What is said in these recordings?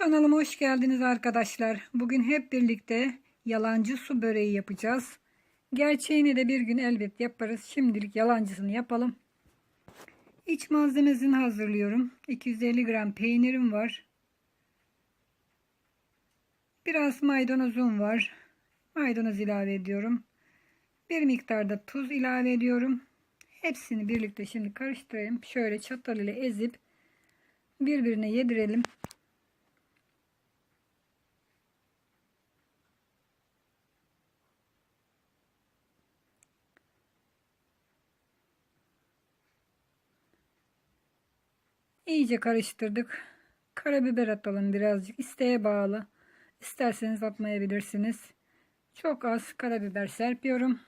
Kanalıma hoş geldiniz arkadaşlar. Bugün hep birlikte yalancı su böreği yapacağız. Gerçeğini de bir gün elbet yaparız. Şimdilik yalancısını yapalım. İç malzemesini hazırlıyorum. 250 gram peynirim var. Biraz maydanozum var. Maydanoz ilave ediyorum. Bir miktarda tuz ilave ediyorum. Hepsini birlikte şimdi karıştırayım. Şöyle çatal ile ezip birbirine yedirelim. İyice karıştırdık. Karabiber atalım birazcık. İsteğe bağlı. İsterseniz atmayabilirsiniz. Çok az karabiber serpiyorum.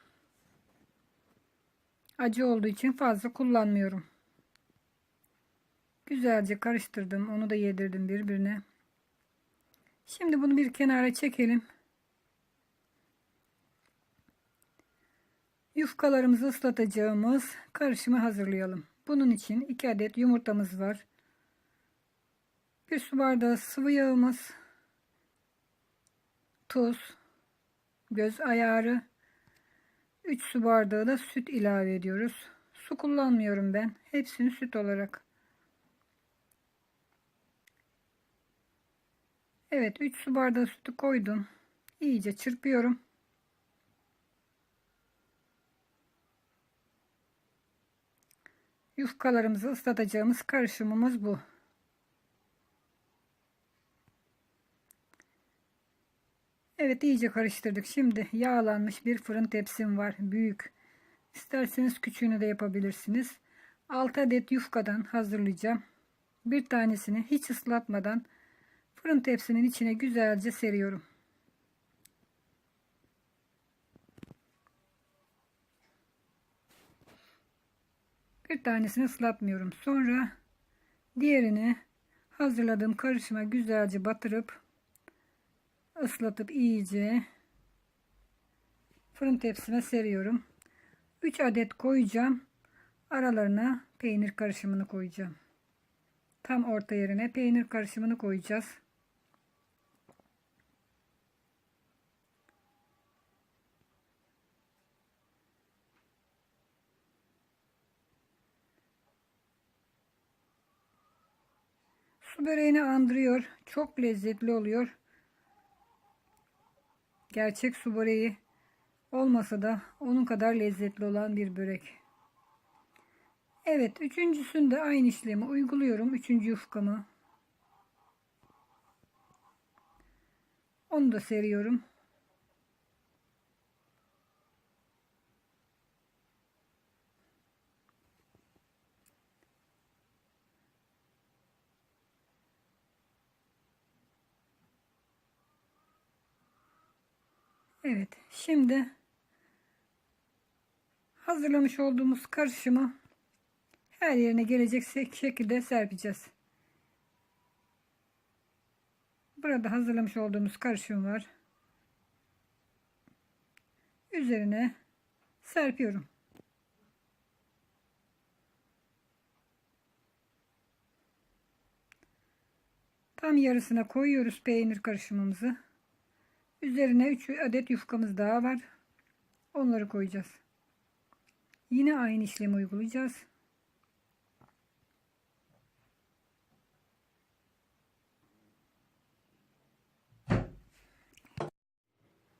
Acı olduğu için fazla kullanmıyorum. Güzelce karıştırdım. Onu da yedirdim birbirine. Şimdi bunu bir kenara çekelim. Yufkalarımızı ıslatacağımız karışımı hazırlayalım. Bunun için 2 adet yumurtamız var. 1 su bardağı sıvı yağımız, tuz, göz ayarı, 3 su bardağı da süt ilave ediyoruz. Su kullanmıyorum ben. Hepsini süt olarak. Evet 3 su bardağı sütü koydum. İyice çırpıyorum. Yufkalarımızı ıslatacağımız karışımımız bu. Evet iyice karıştırdık. Şimdi yağlanmış bir fırın tepsim var. Büyük. İsterseniz küçüğünü de yapabilirsiniz. 6 adet yufkadan hazırlayacağım. Bir tanesini hiç ıslatmadan fırın tepsimin içine güzelce seriyorum. Bir tanesini ıslatmıyorum. Sonra diğerini hazırladığım karışıma güzelce batırıp ıslatıp iyice fırın tepsime seriyorum. 3 adet koyacağım. Aralarına peynir karışımını koyacağım. Tam orta yerine peynir karışımını koyacağız. Su böreğini andırıyor. Çok lezzetli oluyor. Gerçek su böreği olmasa da onun kadar lezzetli olan bir börek. Evet, üçüncüsünde aynı işlemi uyguluyorum. Üçüncü yufkamı. Onu da seriyorum. Evet, şimdi hazırlamış olduğumuz karışımı her yerine gelecek şekilde serpeceğiz. Burada hazırlamış olduğumuz karışım var. Üzerine serpiyorum. Tam yarısına koyuyoruz peynir karışımımızı. Üzerine 3 adet yufkamız daha var. Onları koyacağız. Yine aynı işlemi uygulayacağız.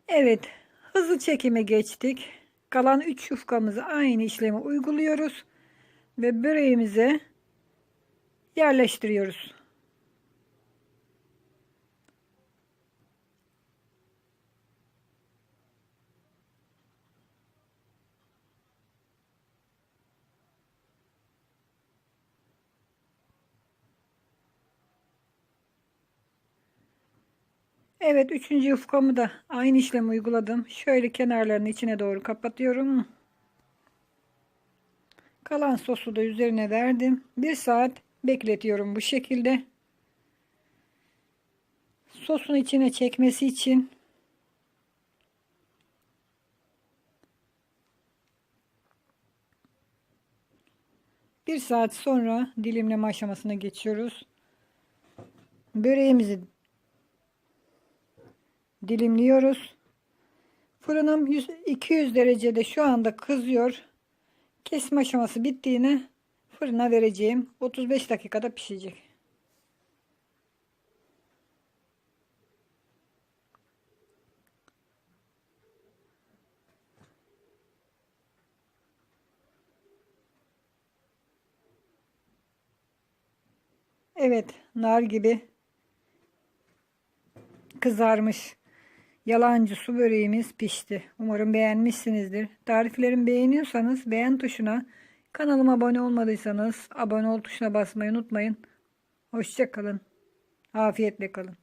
Evet, hızlı çekime geçtik. Kalan 3 yufkamızı aynı işlemi uyguluyoruz ve böreğimize yerleştiriyoruz. Evet üçüncü yufkamı da aynı işlemi uyguladım. Şöyle kenarlarını içine doğru kapatıyorum. Kalan sosu da üzerine verdim. Bir saat bekletiyorum bu şekilde. Sosun içine çekmesi için bir saat sonra dilimleme aşamasına geçiyoruz. Böreğimizi dilimliyoruz. Fırınım 100 200 derecede şu anda kızıyor. Kesme aşaması bittiğine fırına vereceğim. 35 dakikada pişecek. Evet, nar gibi kızarmış yalancı su böreğimiz pişti. Umarım beğenmişsinizdir. Tariflerimi beğeniyorsanız beğen tuşuna, kanalıma abone olmadıysanız abone ol tuşuna basmayı unutmayın. Hoşça kalın. Afiyetle kalın.